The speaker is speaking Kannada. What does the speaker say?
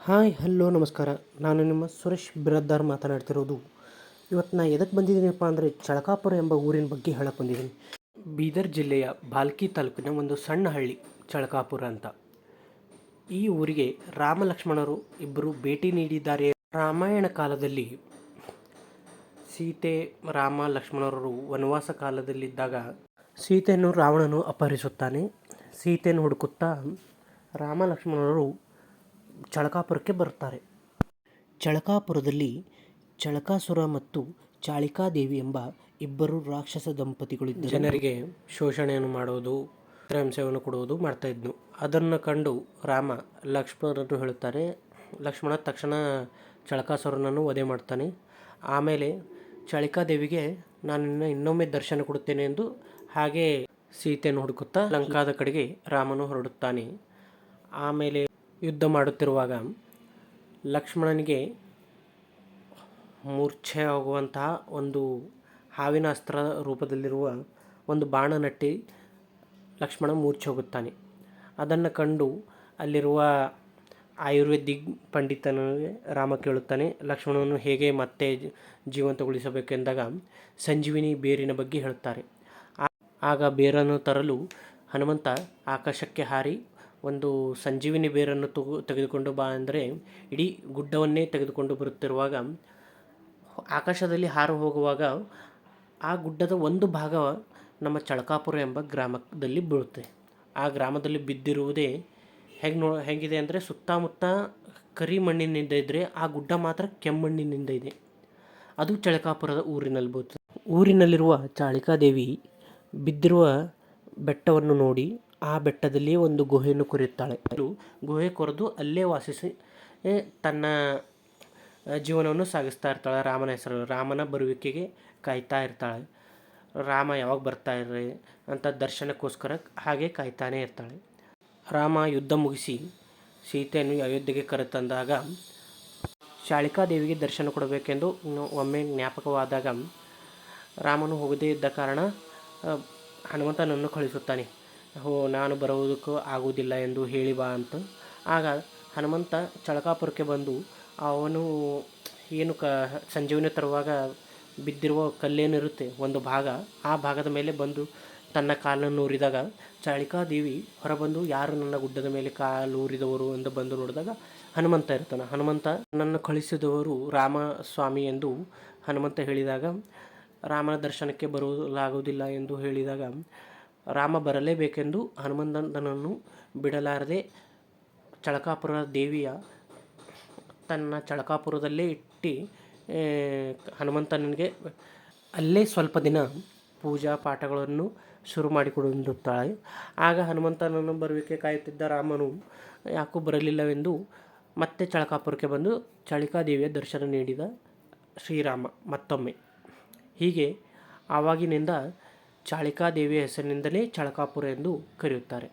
ಹಾಯ್, ಹಲೋ, ನಮಸ್ಕಾರ. ನಾನು ನಿಮ್ಮ ಸುರೇಶ್ ಬಿರದ್ದಾರ್ ಮಾತನಾಡ್ತಿರೋದು. ಇವತ್ತು ನಾನು ಎದಕ್ಕೆ ಬಂದಿದ್ದೀನಪ್ಪ ಅಂದರೆ ಚಳಕಾಪುರ ಎಂಬ ಊರಿನ ಬಗ್ಗೆ ಹೇಳಕ್ಕೆ ಬಂದಿದ್ದೀನಿ. ಬೀದರ್ ಜಿಲ್ಲೆಯ ಬಾಲ್ಕಿ ತಾಲೂಕಿನ ಒಂದು ಸಣ್ಣ ಹಳ್ಳಿ, ಚಳಕಾಪುರ ಅಂತ. ಈ ಊರಿಗೆ ರಾಮ ಲಕ್ಷ್ಮಣರು ಇಬ್ಬರು ಭೇಟಿ ನೀಡಿದ್ದಾರೆ. ರಾಮಾಯಣ ಕಾಲದಲ್ಲಿ ಸೀತೆ, ರಾಮ ಲಕ್ಷ್ಮಣರು ವನವಾಸ ಕಾಲದಲ್ಲಿದ್ದಾಗ ಸೀತೆಯನ್ನು ರಾವಣನು ಅಪಹರಿಸುತ್ತಾನೆ. ಸೀತೆಯನ್ನು ಹುಡುಕುತ್ತಾ ರಾಮ, ಲಕ್ಷ್ಮಣರು ಚಳಕಾಪುರಕ್ಕೆ ಬರುತ್ತಾರೆ. ಚಳಕಾಪುರದಲ್ಲಿ ಚಳಕಾಸುರ ಮತ್ತು ಚಾಳಿಕಾದೇವಿ ಎಂಬ ಇಬ್ಬರು ರಾಕ್ಷಸ ದಂಪತಿಗಳು ಜನರಿಗೆ ಶೋಷಣೆಯನ್ನು ಮಾಡುವುದು ಹಿಂಸೆಯನ್ನು ಕೊಡುವುದು ಮಾಡ್ತಾ ಇದ್ನು. ಅದನ್ನು ಕಂಡು ರಾಮ ಲಕ್ಷ್ಮಣರು ಹೇಳುತ್ತಾರೆ, ಲಕ್ಷ್ಮಣ, ತಕ್ಷಣ ಚಳಕಾಸುರನನ್ನು ವಧೆ ಮಾಡ್ತಾನೆ. ಆಮೇಲೆ ಚಳಿಕಾದೇವಿಗೆ ನಾನು ಇನ್ನೊಮ್ಮೆ ದರ್ಶನ ಕೊಡುತ್ತೇನೆ ಎಂದು ಹಾಗೆ ಸೀತೆಯನ್ನು ಹುಡುಕುತ್ತಾ ಲಂಕಾದ ಕಡೆಗೆ ರಾಮನು ಹೊರಡುತ್ತಾನೆ. ಆಮೇಲೆ ಯುದ್ಧ ಮಾಡುತ್ತಿರುವಾಗ ಲಕ್ಷ್ಮಣನಿಗೆ ಮೂರ್ಛೆ ಆಗುವಂತಹ ಒಂದು ಹಾವಿನ ಅಸ್ತ್ರ ರೂಪದಲ್ಲಿರುವ ಒಂದು ಬಾಣ ನಟ್ಟಿ ಲಕ್ಷ್ಮಣ ಮೂರ್ಛೆ ಹೋಗುತ್ತಾನೆ. ಅದನ್ನು ಕಂಡು ಅಲ್ಲಿರುವ ಆಯುರ್ವೇದಿಕ್ ಪಂಡಿತನಿಗೆ ರಾಮ ಕೇಳುತ್ತಾನೆ, ಲಕ್ಷ್ಮಣನನ್ನು ಹೇಗೆ ಮತ್ತೆ ಜೀವಂತಗೊಳಿಸಬೇಕೆಂದಾಗ ಸಂಜೀವಿನಿ ಬೇರಿನ ಬಗ್ಗೆ ಹೇಳುತ್ತಾರೆ. ಆಗ ಬೇರನ್ನು ತರಲು ಹನುಮಂತ ಆಕಾಶಕ್ಕೆ ಹಾರಿ ಒಂದು ಸಂಜೀವಿನಿ ಬೇರನ್ನು ತಗು, ತೆಗೆದುಕೊಂಡು ಬಾ ಅಂದರೆ ಇಡೀ ಗುಡ್ಡವನ್ನೇ ತೆಗೆದುಕೊಂಡು ಬರುತ್ತಿರುವಾಗ ಆಕಾಶದಲ್ಲಿ ಹಾರು ಹೋಗುವಾಗ ಆ ಗುಡ್ಡದ ಒಂದು ಭಾಗ ನಮ್ಮ ಚಳಕಾಪುರ ಎಂಬ ಗ್ರಾಮದಲ್ಲಿ ಬೀಳುತ್ತೆ. ಆ ಗ್ರಾಮದಲ್ಲಿ ಬಿದ್ದಿರುವುದೇ ಹೆಂಗೆ ನೋ, ಹೇಗಿದೆ ಅಂದರೆ ಸುತ್ತಮುತ್ತ ಕರಿ ಮಣ್ಣಿನಿಂದ ಇದ್ದರೆ ಆ ಗುಡ್ಡ ಮಾತ್ರ ಕೆಮ್ಮಣ್ಣಿನಿಂದ ಇದೆ. ಅದು ಚಳಕಾಪುರದ ಊರಿನಲ್ಲಿ ಬರುತ್ತೆ ಊರಿನಲ್ಲಿರುವ ಚಾಳಿಕಾದೇವಿ ಬಿದ್ದಿರುವ ಬೆಟ್ಟವನ್ನು ನೋಡಿ ಆ ಬೆಟ್ಟದಲ್ಲಿ ಒಂದು ಗುಹೆಯನ್ನು ಕೊರೆಯುತ್ತಾಳೆ. ಗುಹೆ ಕೊರೆದು ಅಲ್ಲೇ ವಾಸಿಸಿ ತನ್ನ ಜೀವನವನ್ನು ಸಾಗಿಸ್ತಾ ಇರ್ತಾಳೆ. ರಾಮನ ಹೆಸರು, ರಾಮನ ಬರುವಿಕೆಗೆ ಕಾಯ್ತಾ ಇರ್ತಾಳೆ. ರಾಮ ಯಾವಾಗ ಬರ್ತಾ ಇರ್ರಿ ಅಂತ ದರ್ಶನಕ್ಕೋಸ್ಕರ ಹಾಗೆ ಕಾಯ್ತಾನೇ ಇರ್ತಾಳೆ. ರಾಮ ಯುದ್ಧ ಮುಗಿಸಿ ಸೀತೆಯನ್ನು ಅಯೋಧ್ಯೆಗೆ ಕರೆತಂದಾಗ ಶಾಳಿಕಾದೇವಿಗೆ ದರ್ಶನ ಕೊಡಬೇಕೆಂದು ಒಮ್ಮೆ ಜ್ಞಾಪಕವಾದಾಗ ರಾಮನು ಹೋಗದೇ ಇದ್ದ ಕಾರಣ ಹನುಮಂತನನ್ನು ಕಳಿಸುತ್ತಾನೆ ಹೋ, ನಾನು ಬರುವುದಕ್ಕೂ ಆಗುವುದಿಲ್ಲ ಎಂದು ಹೇಳಿ ಬಾ ಅಂತ. ಆಗ ಹನುಮಂತ ಚಳಕಾಪುರಕ್ಕೆ ಬಂದು ಅವನು ಏನು ಕ, ಸಂಜೀವನಿ ತರುವಾಗ ಬಿದ್ದಿರುವ ಕಲ್ಲೇನಿರುತ್ತೆ ಒಂದು ಭಾಗ, ಆ ಭಾಗದ ಮೇಲೆ ಬಂದು ತನ್ನ ಕಾಲನ್ನು ಊರಿದಾಗ ಚಾಳಿಕಾದೇವಿ ಹೊರಬಂದು ಯಾರು ನನ್ನ ಗುಡ್ಡದ ಮೇಲೆ ಕಾಲು ಊರಿದವರು ಎಂದು ಬಂದು ನೋಡಿದಾಗ ಹನುಮಂತ ಇರ್ತಾನೆ. ಹನುಮಂತ ನನ್ನನ್ನು ಕಳಿಸಿದವರು ರಾಮಸ್ವಾಮಿ ಎಂದು ಹನುಮಂತ ಹೇಳಿದಾಗ, ರಾಮನ ದರ್ಶನಕ್ಕೆ ಬರಲಾಗುವುದಿಲ್ಲ ಎಂದು ಹೇಳಿದಾಗ ರಾಮ ಬರಲೇಬೇಕೆಂದು ಹನುಮಂತನನ್ನು ಬಿಡಲಾರದೆ ಚಳಕಾಪುರ ದೇವಿಯ ತನ್ನ ಚಳಕಾಪುರದಲ್ಲೇ ಇಟ್ಟು ಹನುಮಂತನಿಗೆ ಅಲ್ಲೇ ಸ್ವಲ್ಪ ದಿನ ಪೂಜಾ ಪಾಠಗಳನ್ನು ಶುರು ಮಾಡಿಕೊಡುತ್ತಾಳೆ ಆಗ ಹನುಮಂತನನ್ನು ಬರುವಿಕೆ ಕಾಯುತ್ತಿದ್ದ ರಾಮನು, ಯಾಕೂ ಬರಲಿಲ್ಲವೆಂದು ಮತ್ತೆ ಚಳಕಾಪುರಕ್ಕೆ ಬಂದು ಚಳಿಕಾದೇವಿಯ ದರ್ಶನ ನೀಡಿದ ಶ್ರೀರಾಮ ಮತ್ತೊಮ್ಮೆ. ಹೀಗೆ ಆವಾಗಿನಿಂದ ಚಾಳಿಕಾದೇವಿಯ ಹೆಸರಿನಿಂದಲೇ ಚಳಕಾಪುರ ಎಂದು ಕರೆಯುತ್ತಾರೆ.